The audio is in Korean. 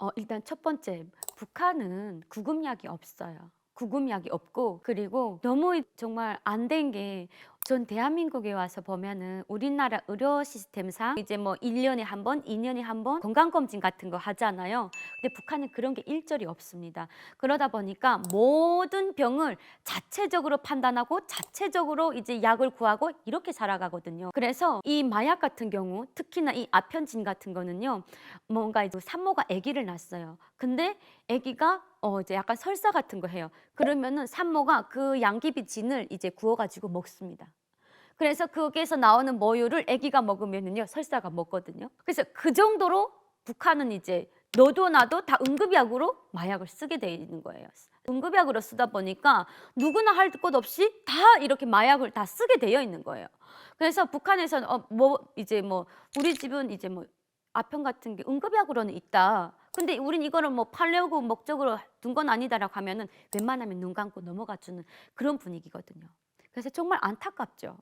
어, 일단 첫 번째, 북한은 구금약이 없어요. 구금약이 없고 그리고 너무 정말 안 된 게 전 대한민국에 와서 보면은 우리나라 의료 시스템상 이제 뭐 1년에 한 번, 2년에 한 번 건강검진 같은 거 하잖아요. 근데 북한은 그런 게 일절이 없습니다. 그러다 보니까 모든 병을 자체적으로 판단하고 자체적으로 이제 약을 구하고 이렇게 살아가거든요. 그래서 이 마약 같은 경우 특히나 이 아편진 같은 거는요. 뭔가 이제 산모가 아기를 낳았어요. 근데 아기가 어 이제 약간 설사 같은 거 해요. 그러면은 산모가 그 양귀비 진을 이제 구워 가지고 먹습니다. 그래서 거기에서 나오는 모유를 아기가 먹으면은요 설사가 먹거든요. 그래서 그 정도로 북한은 이제 너도 나도 다 응급약으로 마약을 쓰게 돼 있는 거예요. 응급약으로 쓰다 보니까 누구나 할 것 없이 다 이렇게 마약을 다 쓰게 되어 있는 거예요. 그래서 북한에서는 어, 뭐 이제 뭐 우리 집은 이제 뭐 아편 같은 게 응급약으로는 있다. 근데 우린 이거를 뭐 팔려고 목적으로 둔 건 아니다라고 하면은 웬만하면 눈 감고 넘어가 주는 그런 분위기거든요. 그래서 정말 안타깝죠.